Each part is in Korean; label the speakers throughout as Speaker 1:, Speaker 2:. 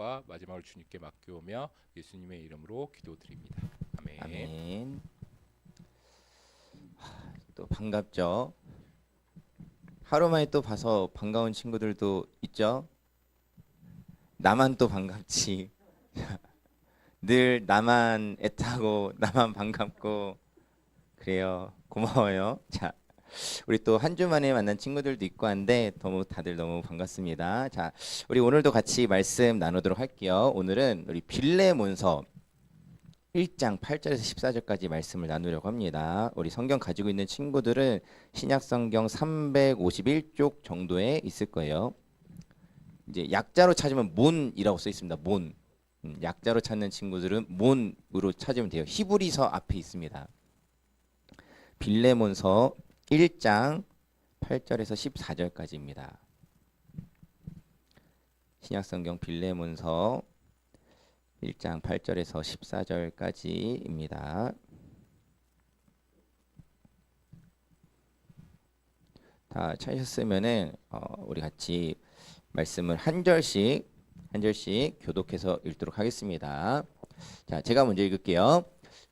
Speaker 1: 것과 마지막을 주님께 맡겨오며 예수님의 이름으로 기도드립니다. 아멘.
Speaker 2: 아멘. 하, 또 반갑죠. 하루 만에 또 봐서 반가운 친구들도 있죠. 나만 또 반갑지. 늘 나만 애타고 나만 반갑고 그래요. 고마워요. 자, 우리 또 한 주 만에 만난 친구들도 있고 한데 너무 다들 너무 반갑습니다. 자, 우리 오늘도 같이 말씀 나누도록 할게요. 오늘은 우리 빌레몬서 1장 8절에서 14절까지 말씀을 나누려고 합니다. 우리 성경 가지고 있는 친구들은 신약 성경 351쪽 정도에 있을 거예요. 이제 약자로 찾으면 몬이라고 써 있습니다. 몬. 음, 약자로 찾는 친구들은 몬으로 찾으면 돼요. 히브리서 앞에 있습니다. 빌레몬서 1장 8절에서 14절까지입니다. 신약 성경 빌레몬서 1장 8절에서 14절까지입니다. 다 찾으셨으면은 어, 우리 같이 말씀을 한 절씩 한 절씩 교독해서 읽도록 하겠습니다. 자, 제가 먼저 읽을게요.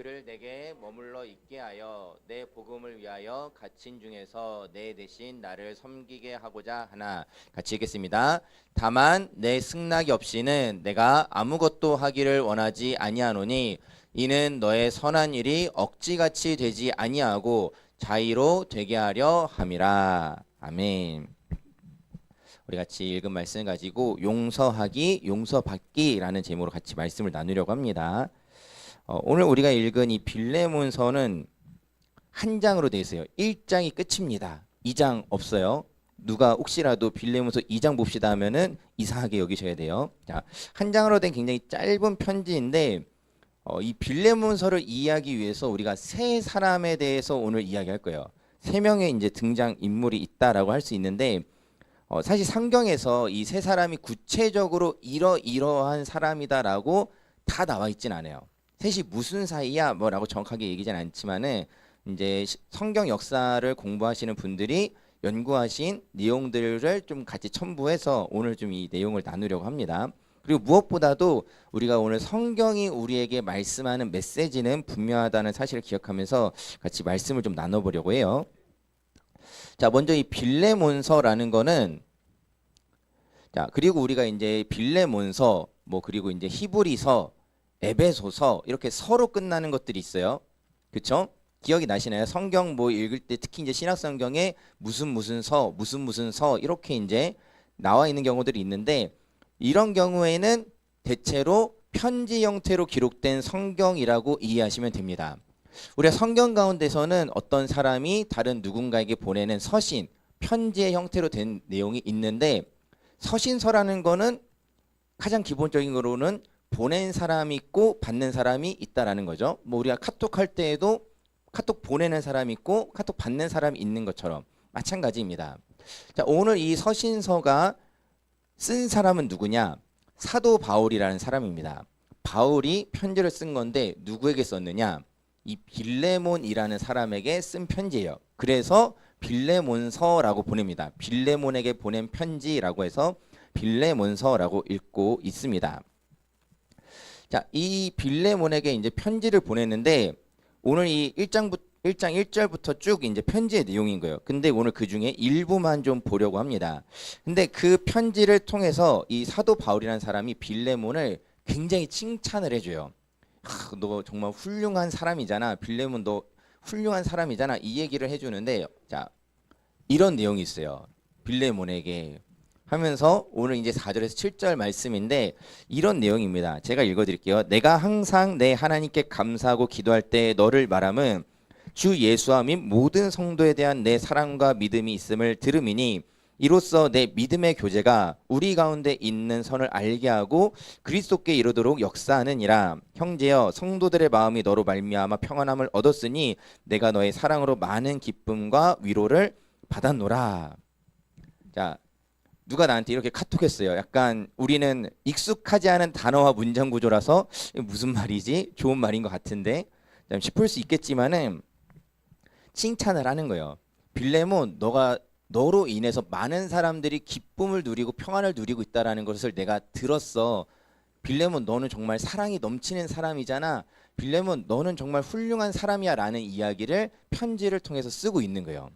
Speaker 2: 그를 내게 머물러 있게 하여 내 복음을 위하여 갇힌 중에서 내 대신 나를 섬기게 하고자 하나 같이 읽겠습니다. 다만 내 승낙이 없이는 내가 아무것도 하기를 원하지 아니하노니 이는 너의 선한 일이 억지같이 되지 아니하고 자의로 되게 하려 함이라. 아멘. 우리 같이 읽은 말씀 가지고 용서하기, 용서받기라는 제목으로 같이 말씀을 나누려고 합니다. 어, 오늘 우리가 읽은 이 빌레몬서는 한 장으로 되어 있어요. 1장이 끝입니다. 2장 없어요. 누가 혹시라도 빌레몬서 2장 봅시다 하면은 이상하게 여기셔야 돼요. 자, 한 장으로 된 굉장히 짧은 편지인데 어, 이 빌레몬서를 이해하기 위해서 우리가 세 사람에 대해서 오늘 이야기할 거예요. 세 명의 이제 등장 인물이 있다라고 할 수 있는데 어, 사실 성경에서 이 세 사람이 구체적으로 이러 이러한 사람이다라고 다 나와 있진 않아요. 셋이 무슨 사이야 뭐라고 정확하게 얘기진 않지만은 이제 시- 성경 역사를 공부하시는 분들이 연구하신 내용들을 좀 같이 첨부해서 오늘 좀 이 내용을 나누려고 합니다. 그리고 무엇보다도 우리가 오늘 성경이 우리에게 말씀하는 메시지는 분명하다는 사실을 기억하면서 같이 말씀을 좀 나눠보려고 해요. 자, 먼저 이 빌레몬서라는 거는 자, 그리고 우리가 이제 빌레몬서 뭐 그리고 이제 히브리서 에베소서 이렇게 서로 끝나는 것들이 있어요. 그렇죠? 기억이 나시나요? 성경 뭐 읽을 때 특히 이제 신약 성경에 무슨 무슨 서, 무슨 무슨 서 이렇게 이제 나와 있는 경우들이 있는데 이런 경우에는 대체로 편지 형태로 기록된 성경이라고 이해하시면 됩니다. 우리가 성경 가운데서는 어떤 사람이 다른 누군가에게 보내는 서신, 편지의 형태로 된 내용이 있는데 서신서라는 거는 가장 기본적인 거로는 보낸 사람이 있고 받는 사람이 있다라는 거죠. 뭐 우리가 카톡 할 때에도 카톡 보내는 사람이 있고 카톡 받는 사람이 있는 것처럼 마찬가지입니다. 자, 오늘 이 서신서가 쓴 사람은 누구냐? 사도 바울이라는 사람입니다. 바울이 편지를 쓴 건데 누구에게 썼느냐? 이 빌레몬이라는 사람에게 쓴 편지예요. 그래서 빌레몬서라고 보냅니다. 빌레몬에게 보낸 편지라고 해서 빌레몬서라고 읽고 있습니다. 자, 이 빌레몬에게 이제 편지를 보냈는데 오늘 이 1장부 1장 1절부터 쭉 이제 편지의 내용인 거예요. 근데 오늘 그 중에 일부만 좀 보려고 합니다. 근데 그 편지를 통해서 이 사도 바울이라는 사람이 빌레몬을 굉장히 칭찬을 해줘요. 하, 너 정말 훌륭한 사람이잖아. 빌레몬 너 훌륭한 사람이잖아. 이 얘기를 해주는데 자 이런 내용이 있어요. 빌레몬에게 하면서 오늘 이제 4절에서 7절 말씀인데 이런 내용입니다. 제가 읽어 드릴게요. 내가 항상 내 하나님께 감사하고 기도할 때 너를 말함은 주 예수와 및 모든 성도에 대한 내 사랑과 믿음이 있음을 들음이니 이로써 내 믿음의 교제가 우리 가운데 있는 선을 알게 하고 그리스도께 이르도록 역사하느니라 형제여 성도들의 마음이 너로 말미암아 평안함을 얻었으니 내가 너의 사랑으로 많은 기쁨과 위로를 받았노라 자 누가 나한테 이렇게 카톡했어요 약간 우리는 익숙하지 않은 단어와 문장 구조라서 무슨 말이지 좋은 말인 것 같은데 좀 싶을 수 있겠지만은 칭찬을 하는 거예요 빌레몬 너가 너로 인해서 많은 사람들이 기쁨을 누리고 평안을 누리고 있다라는 것을 내가 들었어. 빌레몬 너는 정말 사랑이 넘치는 사람이잖아. 빌레몬 너는 정말 훌륭한 사람이야라는 이야기를 편지를 통해서 쓰고 있는 거예요.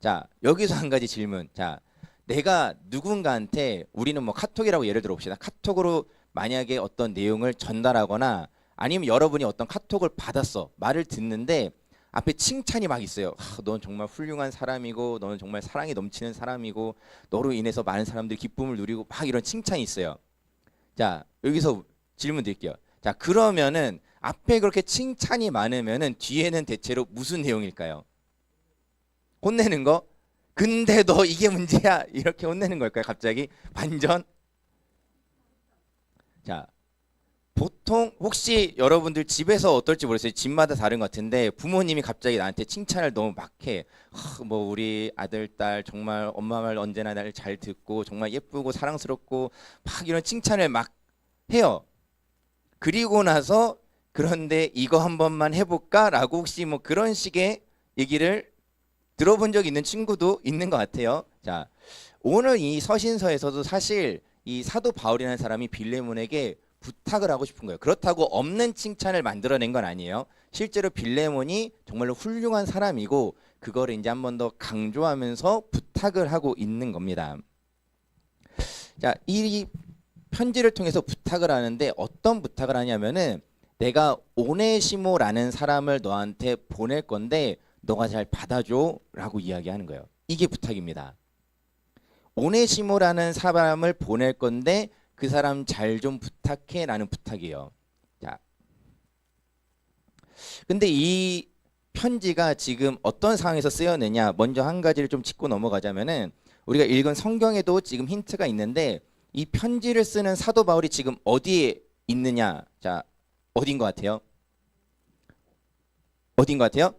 Speaker 2: 자, 여기서 한 가지 질문. 자, 내가 누군가한테 우리는 뭐 카톡이라고 예를 들어 봅시다. 카톡으로 만약에 어떤 내용을 전달하거나 아니면 여러분이 어떤 카톡을 받았어. 말을 듣는데 앞에 칭찬이 막 있어요. 아, 넌 정말 훌륭한 사람이고, 너는 정말 사랑이 넘치는 사람이고, 너로 인해서 많은 사람들이 기쁨을 누리고 막 이런 칭찬이 있어요. 자, 여기서 질문 드릴게요. 자, 그러면은 앞에 그렇게 칭찬이 많으면은 뒤에는 대체로 무슨 내용일까요? 혼내는 거? 근데 너 이게 문제야. 이렇게 혼내는 걸까요? 갑자기 반전? 자, 보통 혹시 여러분들 집에서 어떨지 모르겠어요. 집마다 다른 것 같은데 부모님이 갑자기 나한테 칭찬을 너무 막 해. 하, 뭐 우리 아들 딸 정말 엄마 말 언제나 날 잘 듣고 정말 예쁘고 사랑스럽고 막 이런 칭찬을 막 해요. 그리고 나서 그런데 이거 한 번만 해볼까라고 혹시 뭐 그런 식의 얘기를 들어본 적 있는 친구도 있는 것 같아요. 자, 오늘 이 서신서에서도 사실 이 사도 바울이라는 사람이 빌레몬에게 부탁을 하고 싶은 거예요. 그렇다고 없는 칭찬을 만들어낸 건 아니에요. 실제로 빌레몬이 정말로 훌륭한 사람이고 그거를 이제 한 번 더 강조하면서 부탁을 하고 있는 겁니다. 자, 이 편지를 통해서 부탁을 하는데 어떤 부탁을 하냐면은 내가 오네시모라는 사람을 너한테 보낼 건데 너가 잘 받아줘라고 이야기하는 거예요. 이게 부탁입니다. 오네시모라는 사람을 보낼 건데 그 사람 잘 좀 부탁해라는 부탁이에요. 자, 근데 이 편지가 지금 어떤 상황에서 쓰였느냐? 먼저 한 가지를 좀 짚고 넘어가자면은 우리가 읽은 성경에도 지금 힌트가 있는데 이 편지를 쓰는 사도 바울이 지금 어디에 있느냐? 자, 어딘 것 같아요? 어딘 것 같아요?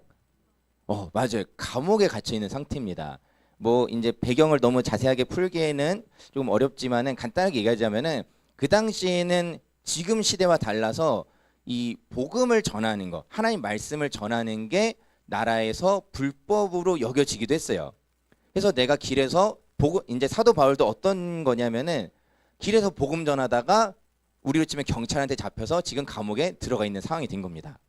Speaker 2: 어, 맞아요. 감옥에 갇혀 있는 상태입니다. 뭐 이제 배경을 너무 자세하게 풀기에는 조금 어렵지만은 간단하게 얘기하자면은 그 당시에는 지금 시대와 달라서 이 복음을 전하는 거, 하나님 말씀을 전하는 게 나라에서 불법으로 여겨지기도 했어요. 그래서 내가 길에서 복음 이제 사도 바울도 어떤 거냐면은 길에서 복음 전하다가 우리로 치면 경찰한테 잡혀서 지금 감옥에 들어가 있는 상황이 된 겁니다.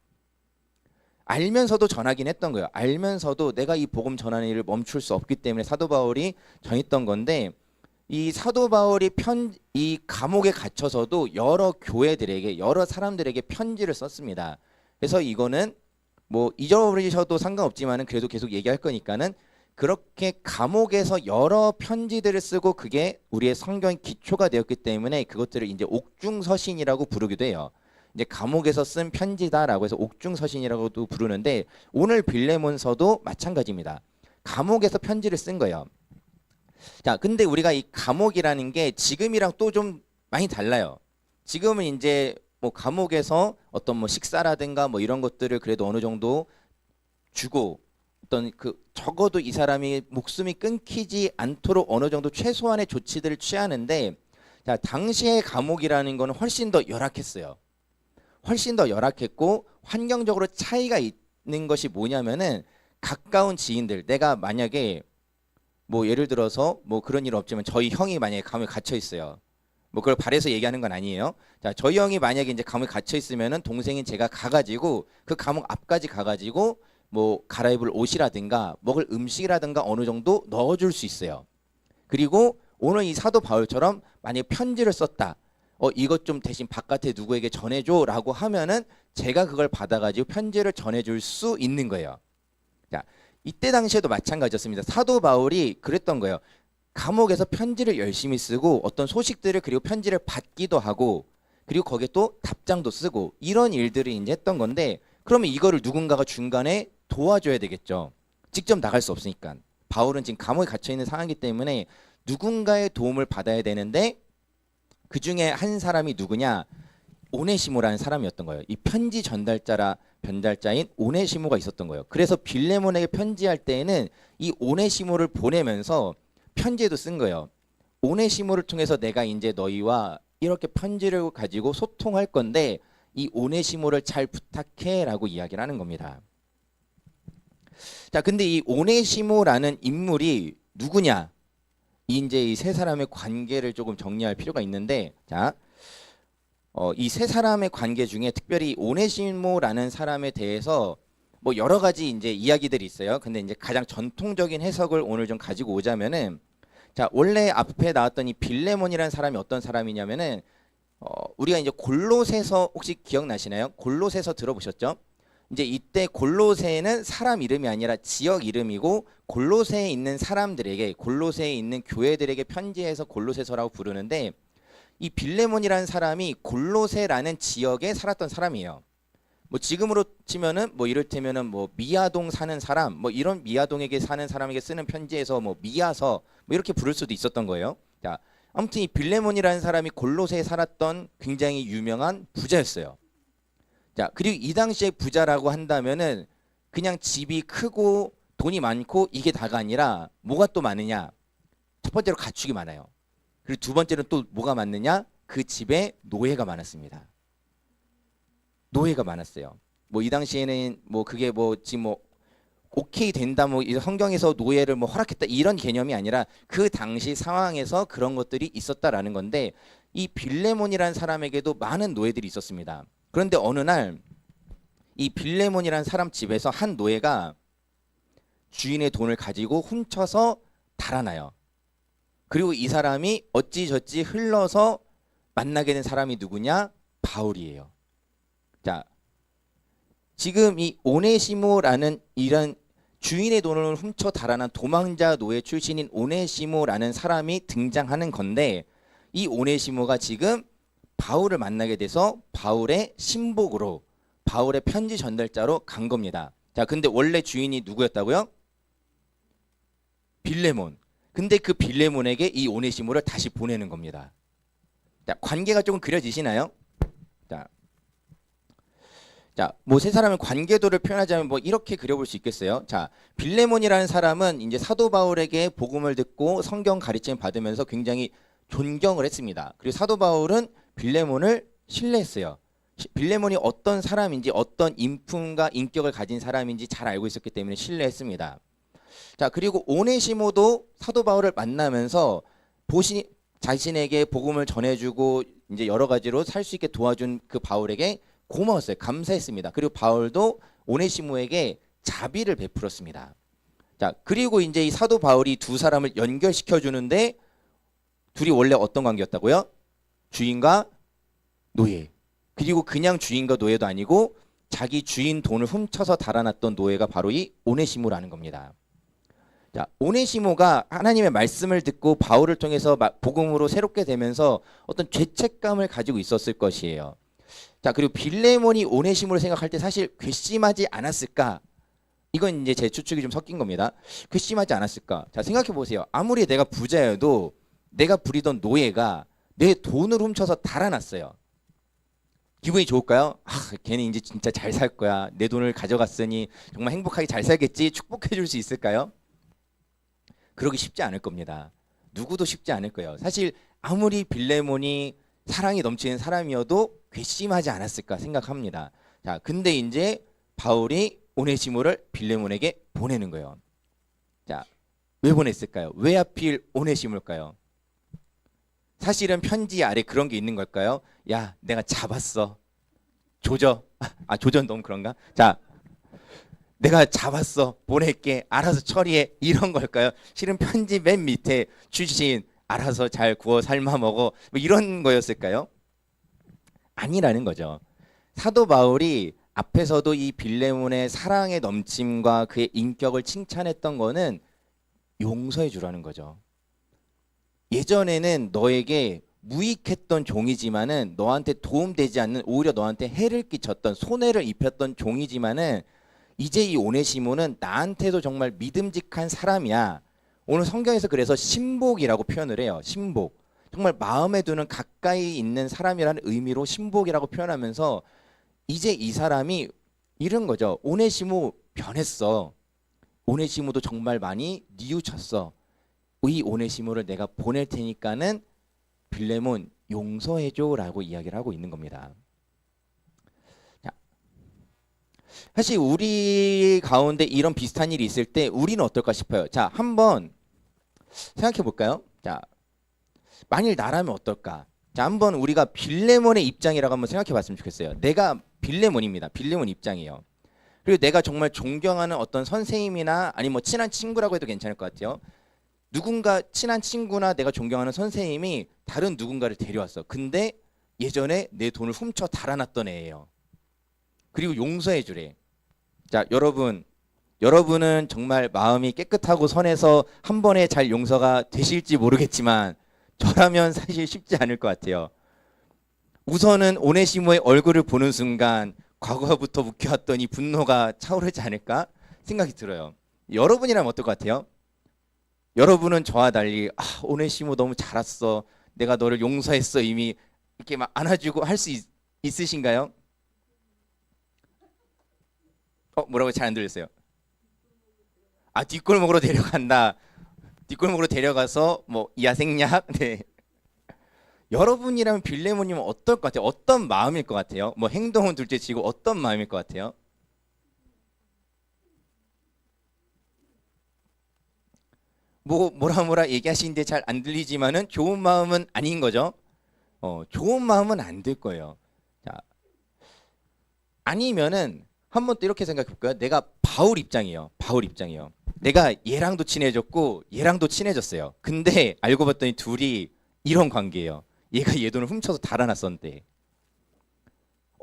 Speaker 2: 알면서도 전하긴 했던 거예요. 알면서도 내가 이 복음 전하는 일을 멈출 수 없기 때문에 사도 바울이 전했던 건데 이 사도 바울이 편 이 감옥에 갇혀서도 여러 교회들에게 여러 사람들에게 편지를 썼습니다. 그래서 이거는 뭐 잊어버리셔도 상관없지만은 그래도 계속 얘기할 거니까는 그렇게 감옥에서 여러 편지들을 쓰고 그게 우리의 성경의 기초가 되었기 때문에 그것들을 이제 옥중서신이라고 부르기도 해요. 이제 감옥에서 쓴 편지다라고 해서 옥중서신이라고도 부르는데 오늘 빌레몬서도 마찬가지입니다. 감옥에서 편지를 쓴 거예요. 자, 근데 우리가 이 감옥이라는 게 지금이랑 또 좀 많이 달라요. 지금은 이제 뭐 감옥에서 어떤 뭐 식사라든가 뭐 이런 것들을 그래도 어느 정도 주고 어떤 그 적어도 이 사람이 목숨이 끊기지 않도록 어느 정도 최소한의 조치들을 취하는데 자, 당시의 감옥이라는 거는 훨씬 더 열악했어요. 훨씬 더 열악했고 환경적으로 차이가 있는 것이 뭐냐면은 가까운 지인들 내가 만약에 뭐 예를 들어서 뭐 그런 일 없지만 저희 형이 만약에 감옥에 갇혀 있어요. 뭐 그걸 바래서 얘기하는 건 아니에요. 자, 저희 형이 만약에 이제 감옥에 갇혀 있으면은 동생인 제가 가가지고 그 감옥 앞까지 가가지고 뭐 갈아입을 옷이라든가 먹을 음식이라든가 어느 정도 넣어줄 수 있어요. 그리고 오늘 이 사도 바울처럼 만약 편지를 썼다. 어 이것 좀 대신 바깥에 누구에게 전해줘라고 하면은 제가 그걸 받아가지고 편지를 전해줄 수 있는 거예요. 자 이때 당시에도 마찬가지였습니다. 사도 바울이 그랬던 거예요. 감옥에서 편지를 열심히 쓰고 어떤 소식들을 그리고 편지를 받기도 하고 그리고 거기에 또 답장도 쓰고 이런 일들을 이제 했던 건데 그러면 이거를 누군가가 중간에 도와줘야 되겠죠. 직접 나갈 수 없으니까. 바울은 지금 감옥에 갇혀 있는 상황이기 때문에 누군가의 도움을 받아야 되는데 그 중에 한 사람이 누구냐? 오네시모라는 사람이었던 거예요. 이 편지 전달자라 변달자인 오네시모가 있었던 거예요. 그래서 빌레몬에게 편지할 때에는 이 오네시모를 보내면서 편지에도 쓴 거예요. 오네시모를 통해서 내가 이제 너희와 이렇게 편지를 가지고 소통할 건데 이 오네시모를 잘 부탁해라고 이야기를 하는 겁니다. 자, 근데 이 오네시모라는 인물이 누구냐? 이제 이 세 사람의 관계를 조금 정리할 필요가 있는데, 자, 어, 이 세 사람의 관계 중에 특별히 오네시모라는 사람에 대해서 뭐 여러 가지 이제 이야기들이 있어요. 근데 이제 가장 전통적인 해석을 오늘 좀 가지고 오자면은, 자, 원래 앞에 나왔던 이 빌레몬이라는 사람이 어떤 사람이냐면은, 어, 우리가 이제 골로새서 혹시 기억나시나요? 골로새서 들어보셨죠? 이제 이때 골로새는 사람 이름이 아니라 지역 이름이고 골로새에 있는 사람들에게 골로새에 있는 교회들에게 편지해서 골로새서라고 부르는데 이 빌레몬이라는 사람이 골로새라는 지역에 살았던 사람이에요. 뭐 지금으로 치면은 뭐 이를테면은 뭐 미아동 사는 사람 뭐 이런 미아동에게 사는 사람에게 쓰는 편지에서 뭐 미아서 뭐 이렇게 부를 수도 있었던 거예요. 자, 아무튼 이 빌레몬이라는 사람이 골로새에 살았던 굉장히 유명한 부자였어요. 자, 그리고 이 당시에 부자라고 한다면은 그냥 집이 크고 돈이 많고 이게 다가 아니라 뭐가 또 많으냐? 첫 번째로 가축이 많아요. 그리고 두 번째는 또 뭐가 많느냐? 그 집에 노예가 많았습니다. 노예가 많았어요. 뭐 이 당시에는 뭐 그게 뭐 지금 뭐 오케이 된다 뭐이 성경에서 노예를 뭐 허락했다 이런 개념이 아니라 그 당시 상황에서 그런 것들이 있었다라는 건데 이 빌레몬이라는 사람에게도 많은 노예들이 있었습니다. 그런데 어느 날 이 빌레몬이라는 사람 집에서 한 노예가 주인의 돈을 가지고 훔쳐서 달아나요. 그리고 이 사람이 어찌저찌 흘러서 만나게 된 사람이 누구냐? 바울이에요. 자, 지금 이 오네시모라는 이런 주인의 돈을 훔쳐 달아난 도망자 노예 출신인 오네시모라는 사람이 등장하는 건데 이 오네시모가 지금 바울을 만나게 돼서 바울의 신복으로 바울의 편지 전달자로 간 겁니다. 자, 근데 원래 주인이 누구였다고요? 빌레몬. 근데 그 빌레몬에게 이 오네시모를 다시 보내는 겁니다. 자, 관계가 조금 그려지시나요? 자, 자, 뭐 세 사람의 관계도를 표현하자면 뭐 이렇게 그려볼 수 있겠어요. 자, 빌레몬이라는 사람은 이제 사도 바울에게 복음을 듣고 성경 가르침 받으면서 굉장히 존경을 했습니다. 그리고 사도 바울은 빌레몬을 신뢰했어요. 시- 빌레몬이 어떤 사람인지 어떤 인품과 인격을 가진 사람인지 잘 알고 있었기 때문에 신뢰했습니다. 자, 그리고 오네시모도 사도 바울을 만나면서 보시 자신에게 복음을 전해주고 이제 여러 가지로 살 수 있게 도와준 그 바울에게 고마웠어요. 감사했습니다. 그리고 바울도 오네시모에게 자비를 베풀었습니다. 자, 그리고 이제 이 사도 바울이 두 사람을 연결시켜 주는데 둘이 원래 어떤 관계였다고요? 주인과 노예. 그리고 그냥 주인과 노예도 아니고 자기 주인 돈을 훔쳐서 달아났던 노예가 바로 이 오네시모라는 겁니다. 자, 오네시모가 하나님의 말씀을 듣고 바울을 통해서 마- 복음으로 새롭게 되면서 어떤 죄책감을 가지고 있었을 것이에요. 자, 그리고 빌레몬이 오네시모를 생각할 때 사실 괘씸하지 않았을까? 이건 이제 제 추측이 좀 섞인 겁니다. 괘씸하지 않았을까? 자, 생각해 보세요. 아무리 내가 부자여도 내가 부리던 노예가 내 돈을 훔쳐서 달아났어요. 기분이 좋을까요? 아, 걔는 이제 진짜 잘 살 거야. 내 돈을 가져갔으니 정말 행복하게 잘 살겠지. 축복해 줄 수 있을까요? 그러기 쉽지 않을 겁니다. 누구도 쉽지 않을 거예요. 사실 아무리 빌레몬이 사랑이 넘치는 사람이어도 괘씸하지 않았을까 생각합니다. 자, 근데 이제 바울이 오네시모를 빌레몬에게 보내는 거예요. 자, 왜 보냈을까요? 왜 하필 오네시모일까요? 사실은 편지 아래 그런 게 있는 걸까요? 야, 내가 잡았어. 조져. 아, 조전 너무 그런가? 자, 내가 잡았어. 보낼게. 알아서 처리해. 이런 걸까요? 실은 편지 맨 밑에 주신 알아서 잘 구워 삶아 먹어. 뭐 이런 거였을까요? 아니라는 거죠. 사도 바울이 앞에서도 이 빌레몬의 사랑의 넘침과 그의 인격을 칭찬했던 거는 용서해 주라는 거죠. 예전에는 너에게 무익했던 종이지만은 너한테 도움되지 않는 오히려 너한테 해를 끼쳤던 손해를 입혔던 종이지만은 이제 이 오네시모는 나한테도 정말 믿음직한 사람이야. 오늘 성경에서 그래서 신복이라고 표현을 해요. 신복. 정말 마음에 두는 가까이 있는 사람이라는 의미로 신복이라고 표현하면서 이제 이 사람이 이런 거죠. 오네시모 변했어. 오네시모도 정말 많이 뉘우쳤어. 이 오네시모를 내가 보낼 테니까는 빌레몬 용서해줘라고 이야기를 하고 있는 겁니다. 자, 사실 우리 가운데 이런 비슷한 일이 있을 때 우리는 어떨까 싶어요. 자, 한번 생각해 볼까요? 자, 만일 나라면 어떨까? 자, 한번 우리가 빌레몬의 입장이라고 한번 생각해 봤으면 좋겠어요. 내가 빌레몬입니다. 빌레몬 입장이에요. 그리고 내가 정말 존경하는 어떤 선생님이나 아니 뭐 친한 친구라고 해도 괜찮을 것 같아요. 누군가 친한 친구나 내가 존경하는 선생님이 다른 누군가를 데려왔어. 근데 예전에 내 돈을 훔쳐 달아났던 애예요. 그리고 용서해 주래. 자, 여러분 여러분은 정말 마음이 깨끗하고 선해서 한 번에 잘 용서가 되실지 모르겠지만 저라면 사실 쉽지 않을 것 같아요. 우선은 오네시모의 얼굴을 보는 순간 과거부터 묵혀왔던 이 분노가 차오르지 않을까 생각이 들어요. 여러분이라면 어떨 것 같아요? 여러분은 저와 달리 아, 오네시모 너무 잘 왔어. 내가 너를 용서했어. 이미 이렇게 막 안아주고 할 수 있으신가요? 어, 뭐라고 잘 안 들렸어요. 아, 뒷골목으로 데려간다. 뒷골목으로 데려가서 뭐 야생약 네. 여러분이라면 빌레모님은 어떨 것 같아요? 어떤 마음일 것 같아요? 뭐 행동은 둘째치고 어떤 마음일 것 같아요? 뭐 뭐라 뭐라 얘기하시는데 잘 안 들리지만은 좋은 마음은 아닌 거죠. 어, 좋은 마음은 안 들 거예요. 자, 아니면은 한 번 또 이렇게 생각해 볼까요? 내가 바울 입장이에요. 바울 입장이에요. 내가 얘랑도 친해졌고 얘랑도 친해졌어요. 근데 알고 봤더니 둘이 이런 관계예요. 얘가 얘 돈을 훔쳐서 달아났었는데.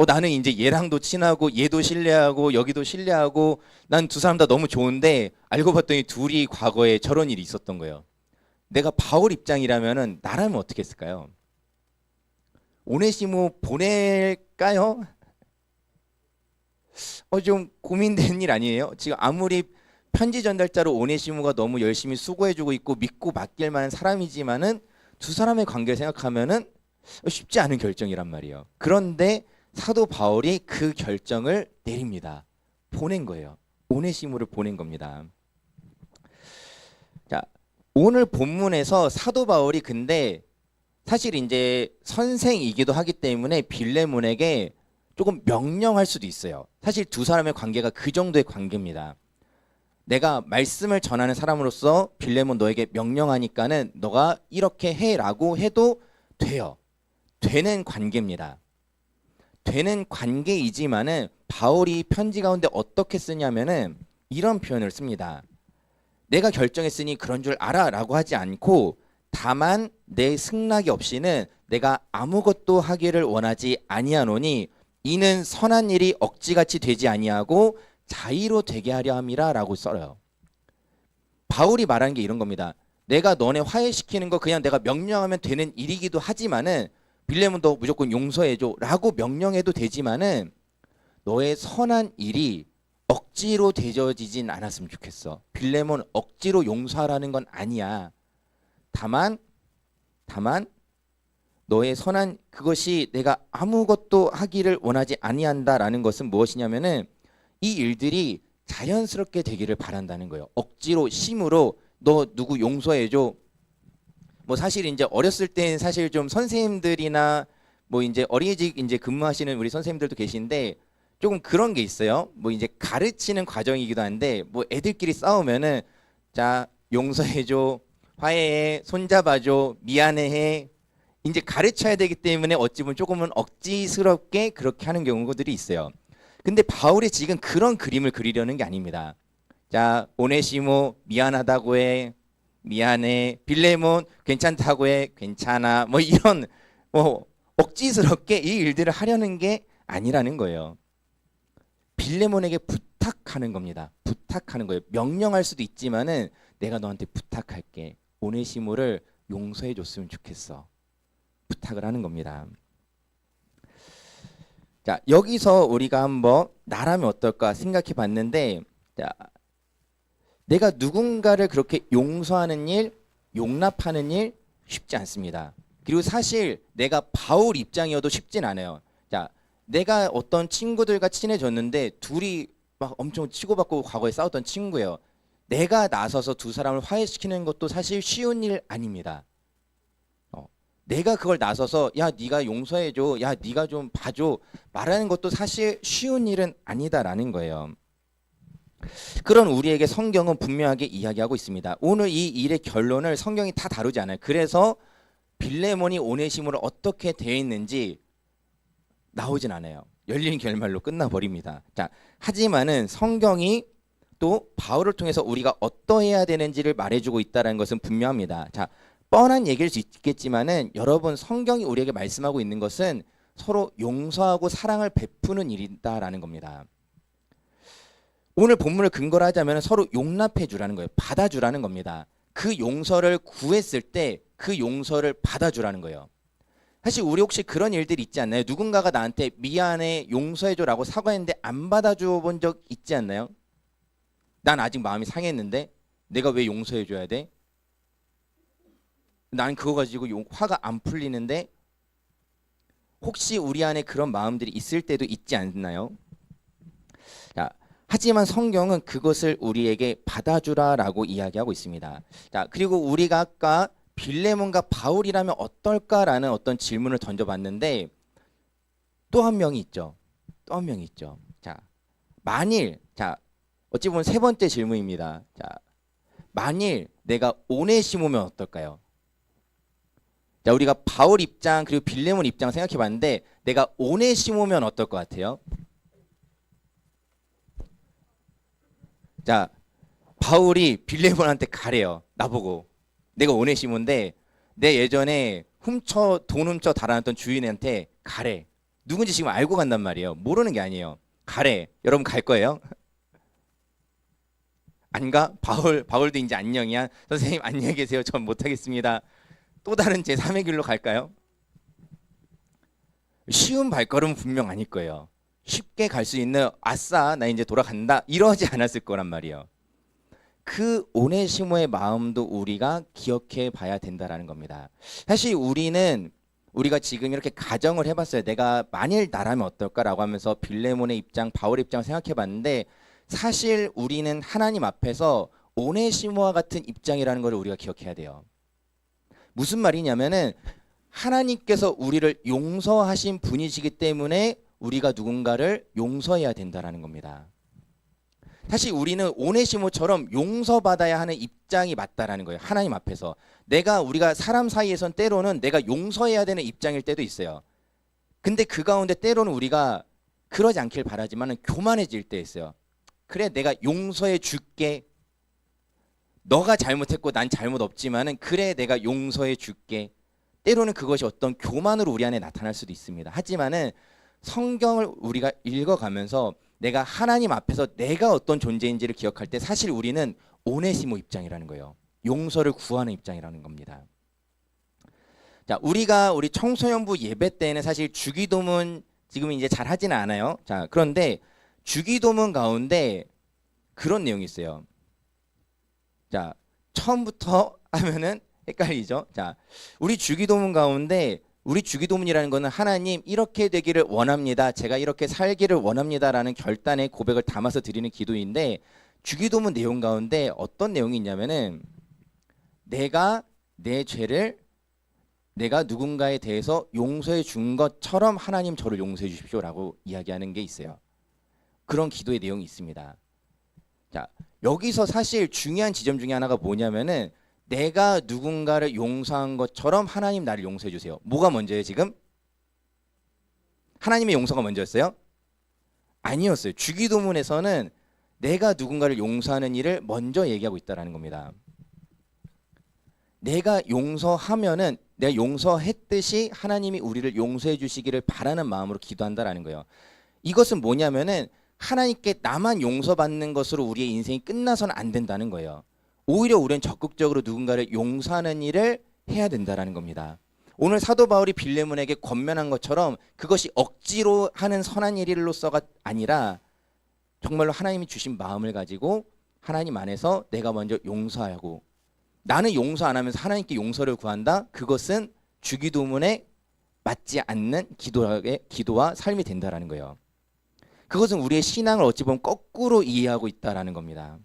Speaker 2: 어 나는 이제 얘랑도 친하고 얘도 신뢰하고 여기도 신뢰하고 난 두 사람 다 너무 좋은데 알고 봤더니 둘이 과거에 저런 일이 있었던 거예요. 내가 바울 입장이라면은 나라면 어떻게 했을까요? 오네시모 보낼까요? 어 좀 고민되는 일 아니에요? 지금 아무리 편지 전달자로 오네시모가 너무 열심히 수고해주고 있고 믿고 맡길 만한 사람이지만은 두 사람의 관계를 생각하면은 쉽지 않은 결정이란 말이에요. 그런데 사도 바울이 그 결정을 내립니다. 보낸 거예요. 오네시모를 보낸 겁니다. 자, 오늘 본문에서 사도 바울이 근데 사실 이제 선생이기도 하기 때문에 빌레몬에게 조금 명령할 수도 있어요. 사실 두 사람의 관계가 그 정도의 관계입니다. 내가 말씀을 전하는 사람으로서 빌레몬 너에게 명령하니까는 너가 이렇게 해라고 해도 돼요. 되는 관계입니다. 되는 관계이지만은 바울이 편지 가운데 어떻게 쓰냐면은 이런 표현을 씁니다. 내가 결정했으니 그런 줄 알아라고 하지 않고 다만 내 승낙이 없이는 내가 아무것도 하기를 원하지 아니하노니 이는 선한 일이 억지같이 되지 아니하고 자의로 되게 하려 함이라라고 써요. 바울이 말하는 게 이런 겁니다. 내가 너네 화해시키는 거 그냥 내가 명령하면 되는 일이기도 하지만은 빌레몬 도 무조건 용서해줘라고 명령해도 되지만은 너의 선한 일이 억지로 되져지진 않았으면 좋겠어. 빌레몬 억지로 용서하라는 건 아니야. 다만 다만 너의 선한 그것이 내가 아무것도 하기를 원하지 아니한다라는 것은 무엇이냐면은 이 일들이 자연스럽게 되기를 바란다는 거예요. 억지로 심으로 너 누구 용서해줘. 뭐 사실 이제 어렸을 때는 사실 좀 선생님들이나 뭐 이제 어린이집 이제 근무하시는 우리 선생님들도 계신데 조금 그런 게 있어요. 뭐 이제 가르치는 과정이기도 한데 뭐 애들끼리 싸우면은 자 용서해줘, 화해해, 손잡아줘, 미안해해. 이제 가르쳐야 되기 때문에 어찌 보면 조금은 억지스럽게 그렇게 하는 경우들이 있어요. 근데 바울이 지금 그런 그림을 그리려는 게 아닙니다. 자, 오네시모 미안하다고 해. 미안해. 빌레몬 괜찮다고 해. 괜찮아. 뭐 이런 뭐 억지스럽게 이 일들을 하려는 게 아니라는 거예요. 빌레몬에게 부탁하는 겁니다. 부탁하는 거예요. 명령할 수도 있지만은 내가 너한테 부탁할게. 오네시모를 용서해 줬으면 좋겠어. 부탁을 하는 겁니다. 자, 여기서 우리가 한번 나라면 어떨까 생각해 봤는데 자, 내가 누군가를 그렇게 용서하는 일, 용납하는 일 쉽지 않습니다. 그리고 사실 내가 바울 입장이어도 쉽진 않아요. 자, 내가 어떤 친구들과 친해졌는데 둘이 막 엄청 치고받고 과거에 싸웠던 친구예요. 내가 나서서 두 사람을 화해시키는 것도 사실 쉬운 일 아닙니다. 어, 내가 그걸 나서서 야 네가 용서해줘, 야 네가 좀 봐줘 말하는 것도 사실 쉬운 일은 아니다라는 거예요. 그런 우리에게 성경은 분명하게 이야기하고 있습니다. 오늘 이 일의 결론을 성경이 다 다루지 않아요. 그래서 빌레몬이 오네시모를 어떻게 대했는지 나오진 않아요. 열린 결말로 끝나버립니다. 자, 하지만은 성경이 또 바울을 통해서 우리가 어떠해야 되는지를 말해주고 있다는 것은 분명합니다. 자, 뻔한 얘기일 수 있겠지만은 여러분 성경이 우리에게 말씀하고 있는 것은 서로 용서하고 사랑을 베푸는 일이다라는 겁니다. 오늘 본문을 근거로 하자면 서로 용납해 주라는 거예요. 받아 주라는 겁니다. 그 용서를 구했을 때 그 용서를 받아 주라는 거예요. 사실 우리 혹시 그런 일들 있지 않나요? 누군가가 나한테 미안해 용서해 줘라고 사과했는데 안 받아 줘 본 적 있지 않나요? 난 아직 마음이 상했는데 내가 왜 용서해 줘야 돼? 난 그거 가지고 용- 화가 안 풀리는데 혹시 우리 안에 그런 마음들이 있을 때도 있지 않나요? 자, 하지만 성경은 그것을 우리에게 받아주라라고 이야기하고 있습니다. 자, 그리고 우리가 아까 빌레몬과 바울이라면 어떨까라는 어떤 질문을 던져봤는데 또 한 명이 있죠. 또 한 명이 있죠. 자, 만일 자 어찌 보면 세 번째 질문입니다. 자, 만일 내가 오네시모면 어떨까요? 자, 우리가 바울 입장 그리고 빌레몬 입장 생각해봤는데 내가 오네시모면 어떨 것 같아요? 자, 바울이 빌레몬한테 가래요. 나보고 내가 오네시모인데 내 예전에 훔쳐 돈 훔쳐 달아났던 주인한테 가래. 누군지 지금 알고 간단 말이에요. 모르는 게 아니에요. 가래. 여러분 갈 거예요? 안 가? 바울 바울도 이제 안녕이야. 선생님 안녕히 계세요. 전 못하겠습니다. 또 다른 제 3의 길로 갈까요? 쉬운 발걸음은 분명 아닐 거예요. 쉽게 갈 수 있는 아싸 나 이제 돌아간다 이러지 않았을 거란 말이에요. 그 오네시모의 마음도 우리가 기억해 봐야 된다라는 겁니다. 사실 우리는 우리가 지금 이렇게 가정을 해봤어요. 내가 만일 나라면 어떨까라고 하면서 빌레몬의 입장, 바울의 입장을 생각해 봤는데 사실 우리는 하나님 앞에서 오네시모와 같은 입장이라는 걸 우리가 기억해야 돼요. 무슨 말이냐면은 하나님께서 우리를 용서하신 분이시기 때문에 우리가 누군가를 용서해야 된다라는 겁니다. 사실 우리는 오네시모처럼 용서받아야 하는 입장이 맞다라는 거예요. 하나님 앞에서. 내가 우리가 사람 사이에선 때로는 내가 용서해야 되는 입장일 때도 있어요. 근데 그 가운데 때로는 우리가 그러지 않길 바라지만 교만해질 때 있어요. 그래 내가 용서해 줄게. 너가 잘못했고 난 잘못 없지만은 그래 내가 용서해 줄게. 때로는 그것이 어떤 교만으로 우리 안에 나타날 수도 있습니다. 하지만은 성경을 우리가 읽어가면서 내가 하나님 앞에서 내가 어떤 존재인지를 기억할 때 사실 우리는 오네시모 입장이라는 거예요. 용서를 구하는 입장이라는 겁니다. 자, 우리가 우리 청소년부 예배 때는 사실 주기도문 지금 이제 잘 하지는 않아요. 자, 그런데 주기도문 가운데 그런 내용이 있어요. 자, 처음부터 하면은 헷갈리죠. 자, 우리 주기도문 가운데 우리 주기도문이라는 것은 하나님 이렇게 되기를 원합니다. 제가 이렇게 살기를 원합니다라는 결단의 고백을 담아서 드리는 기도인데 주기도문 내용 가운데 어떤 내용이 있냐면은 내가 내 죄를 내가 누군가에 대해서 용서해 준 것처럼 하나님 저를 용서해 주십시오라고 이야기하는 게 있어요. 그런 기도의 내용이 있습니다. 자, 여기서 사실 중요한 지점 중에 하나가 뭐냐면은 내가 누군가를 용서한 것처럼 하나님 나를 용서해 주세요. 뭐가 먼저예요, 지금? 하나님의 용서가 먼저였어요? 아니었어요. 주기도문에서는 내가 누군가를 용서하는 일을 먼저 얘기하고 있다라는 겁니다. 내가 용서하면은 내가 용서했듯이 하나님이 우리를 용서해 주시기를 바라는 마음으로 기도한다라는 거예요. 이것은 뭐냐면은 하나님께 나만 용서받는 것으로 우리의 인생이 끝나서는 안 된다는 거예요. 오히려 우리는 적극적으로 누군가를 용서하는 일을 해야 된다라는 겁니다. 오늘 사도 바울이 빌레몬에게 권면한 것처럼 그것이 억지로 하는 선한 일로서가 아니라 정말로 하나님이 주신 마음을 가지고 하나님 안에서 내가 먼저 용서하고 나는 용서 안 하면서 하나님께 용서를 구한다. 그것은 주기도문에 맞지 않는 기도의 기도와 삶이 된다라는 거예요. 그것은 우리의 신앙을 어찌 보면 거꾸로 이해하고 있다라는 겁니다.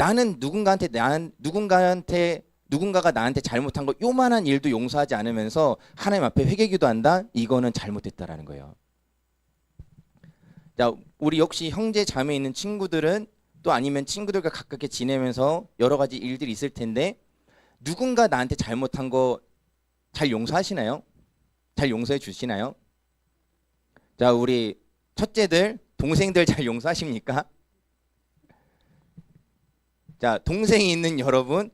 Speaker 2: 나는 누군가한테 난 누군가한테 누군가가 나한테 잘못한 거 요만한 일도 용서하지 않으면서 하나님 앞에 회개기도 한다. 이거는 잘못됐다라는 거예요. 자, 우리 역시 형제 자매 있는 친구들은 또 아니면 친구들과 가깝게 지내면서 여러 가지 일들이 있을 텐데 누군가 나한테 잘못한 거 잘 용서하시나요? 잘 용서해 주시나요? 자, 우리 첫째들, 동생들 잘 용서하십니까? 자, 동생이 있는 여러분,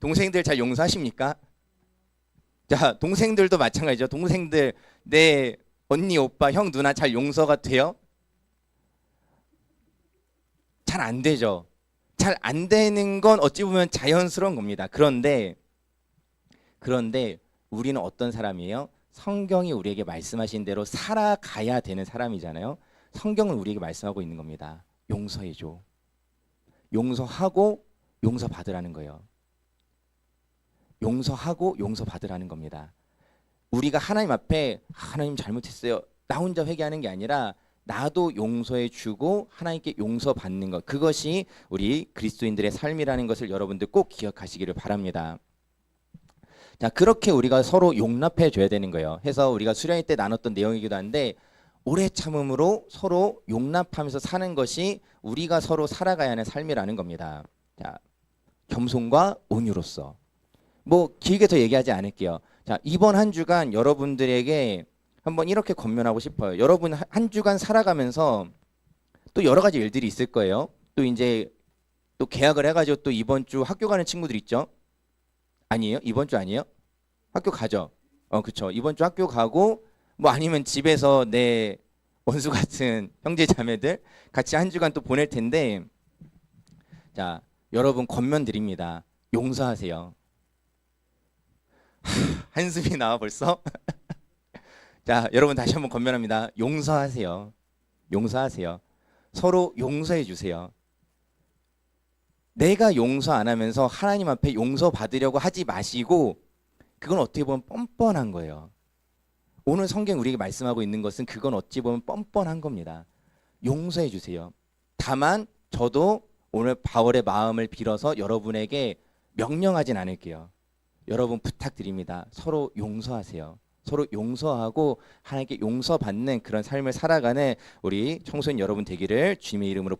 Speaker 2: 동생들 잘 용서하십니까? 자, 동생들도 마찬가지죠. 동생들, 내 언니, 오빠, 형, 누나 잘 용서가 돼요? 잘 안 되죠. 잘 안 되는 건 어찌 보면 자연스러운 겁니다. 그런데, 그런데 우리는 어떤 사람이에요? 성경이 우리에게 말씀하신 대로 살아가야 되는 사람이잖아요. 성경은 우리에게 말씀하고 있는 겁니다. 용서해줘. 용서하고 용서 받으라는 거예요. 용서하고 용서 받으라는 겁니다. 우리가 하나님 앞에 하나님 잘못했어요. 나 혼자 회개하는 게 아니라 나도 용서해 주고 하나님께 용서 받는 것. 그것이 우리 그리스도인들의 삶이라는 것을 여러분들 꼭 기억하시기를 바랍니다. 자, 그렇게 우리가 서로 용납해 줘야 되는 거예요. 해서 우리가 수련회 때 나눴던 내용이기도 한데 오래 참음으로 서로 용납하면서 사는 것이 우리가 서로 살아가야 하는 삶이라는 겁니다. 자, 겸손과 온유로서 뭐 길게 더 얘기하지 않을게요. 자, 이번 한 주간 여러분들에게 한번 이렇게 권면하고 싶어요. 여러분 한- 한 주간 살아가면서 또 여러 가지 일들이 있을 거예요. 또 이제 또 계약을 해가지고 또 이번 주 학교 가는 친구들 있죠? 아니에요? 이번 주 아니에요? 학교 가죠. 어, 그쵸. 이번 주 학교 가고 뭐 아니면 집에서 내 원수 같은 형제 자매들 같이 한 주간 또 보낼 텐데 자, 여러분 권면 드립니다. 용서하세요. 하, 한숨이 나와 벌써? 자, 여러분 다시 한번 권면합니다. 용서하세요. 용서하세요. 서로 용서해 주세요. 내가 용서 안 하면서 하나님 앞에 용서 받으려고 하지 마시고 그건 어떻게 보면 뻔뻔한 거예요. 오늘 성경 우리에게 말씀하고 있는 것은 그건 어찌 보면 뻔뻔한 겁니다. 용서해 주세요. 다만 저도 오늘 바울의 마음을 빌어서 여러분에게 명령하진 않을게요. 여러분 부탁드립니다. 서로 용서하세요. 서로 용서하고 하나님께 용서받는 그런 삶을 살아가는 우리 청소년 여러분 되기를 주님의 이름으로